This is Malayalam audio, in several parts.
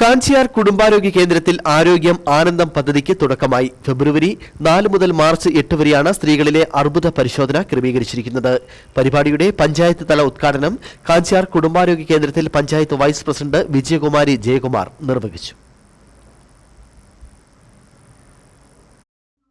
കാഞ്ചിയാർ കുടുംബാരോഗ്യ കേന്ദ്രത്തിൽ ആരോഗ്യം ആനന്ദം പദ്ധതിക്ക് തുടക്കമായി. ഫെബ്രുവരി നാല് മുതൽ മാർച്ച് എട്ട് വരെയാണ് സ്ത്രീകളിലെ അർബുദ പരിശോധന ക്രമീകരിച്ചിരിക്കുന്നത്. പരിപാടിയുടെ പഞ്ചായത്ത് തല ഉദ്ഘാടനം കാഞ്ചിയാർ കുടുംബാരോഗ്യ കേന്ദ്രത്തിൽ പഞ്ചായത്ത് വൈസ് പ്രസിഡന്റ് വിജയകുമാരി ജയകുമാർ നിർവഹിച്ചു.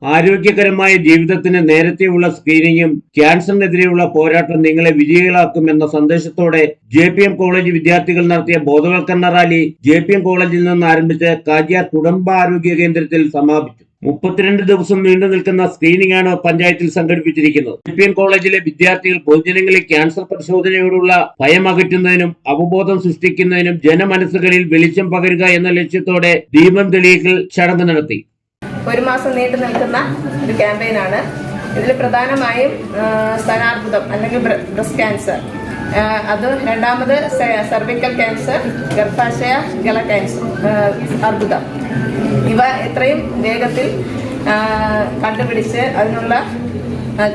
ആരോഗ്യകരമായ ജീവിതത്തിന് നേരത്തെയുള്ള സ്ക്രീനിങ്ങും ക്യാൻസറിനെതിരെയുള്ള പോരാട്ടം നിങ്ങളെ വിജയികളാക്കുമെന്ന സന്ദേശത്തോടെ ജെ പി എം കോളേജ് വിദ്യാർത്ഥികൾ നടത്തിയ ബോധവൽക്കരണ റാലി ജെ പി എം കോളേജിൽ നിന്ന് ആരംഭിച്ച് കാജിയാർ കുടുംബാരോഗ്യ കേന്ദ്രത്തിൽ സമാപിച്ചു. മുപ്പത്തിരണ്ട് ദിവസം നീണ്ടു നിൽക്കുന്ന സ്ക്രീനിംഗ് ആണ് പഞ്ചായത്തിൽ സംഘടിപ്പിച്ചിരിക്കുന്നത്. ജെ പി എം കോളേജിലെ വിദ്യാർത്ഥികൾ പൊതുജനങ്ങളിൽ ക്യാൻസർ പരിശോധനയോടുള്ള ഭയം അകറ്റുന്നതിനും അവബോധം സൃഷ്ടിക്കുന്നതിനും ജനമനസ്സുകളിൽ വെളിച്ചം പകരുക എന്ന ലക്ഷ്യത്തോടെ ദീപം തെളിയിക്കൽ ചടങ്ങ് നടത്തി. ഒരു മാസം നീണ്ടു നിൽക്കുന്ന ഒരു ക്യാമ്പയിനാണ് ഇതിൽ പ്രധാനമായും സ്തനാർബുദം അല്ലെങ്കിൽ ബ്രസ്റ്റ് ക്യാൻസർ അത് രണ്ടാമത് സർവിക്കൽ ക്യാൻസർ ഗർഭാശയ ഗല ക്യാൻസർ അർബുദം. ഇവ എത്രയും വേഗത്തിൽ കണ്ടുപിടിച്ച് അതിനുള്ള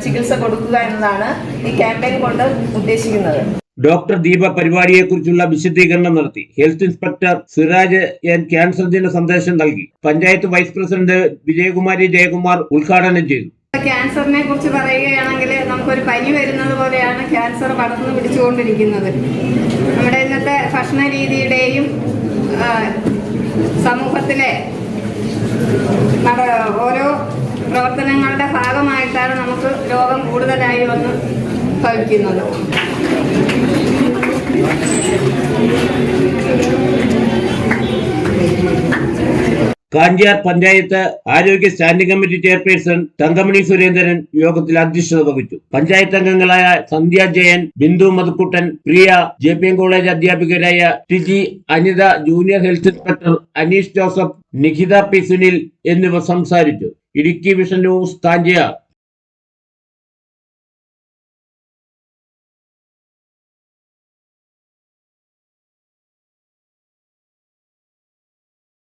ചികിത്സ കൊടുക്കുക എന്നതാണ് ഈ ക്യാമ്പയിൻ കൊണ്ട് ഉദ്ദേശിക്കുന്നത്. ഡോക്ടർ ദീപ പരിപാടിയെക്കുറിച്ചുള്ള വിശദീകരണം നടത്തി. Health inspector Siraj N cancer ദിന സന്ദേശം നൽകി. പഞ്ചായത്ത് വൈസ് പ്രസിഡന്റ് വിജയകുമാരി ജയകുമാർ ഉദ്ഘാടനം ചെയ്തു. ക്യാൻസറിനെ കുറിച്ച് പറയുകയാണെങ്കിൽ നമുക്കൊരു പനി വരുന്നത് പോലെയാണ് ക്യാൻസർ പടർന്നു പിടിച്ചുകൊണ്ടിരിക്കുന്നത്. നമ്മുടെ ഇന്നത്തെ ഭക്ഷണ രീതിയുടെയും സമൂഹത്തിലെ ഓരോ പ്രവർത്തനങ്ങളുടെ ഭാഗമായിട്ടാണ് നമുക്ക് രോഗം കൂടുതലായി വന്ന് ഭവിക്കുന്നത് കാഞ്ചിയാർ പഞ്ചായത്ത് ആരോഗ്യ standing committee chairperson Thankamani Surendran യോഗത്തിൽ അധ്യക്ഷത വഹിച്ചു. പഞ്ചായത്ത് അംഗങ്ങളായ Sandhya Jayan Bindu Madhukuttan Priya J P M college അധ്യാപികരായ TG Anitha junior health inspector Aneesh Joseph Nikhitha P Sunil എന്നിവർ സംസാരിച്ചു. Idukki Vision News Kanchiyar.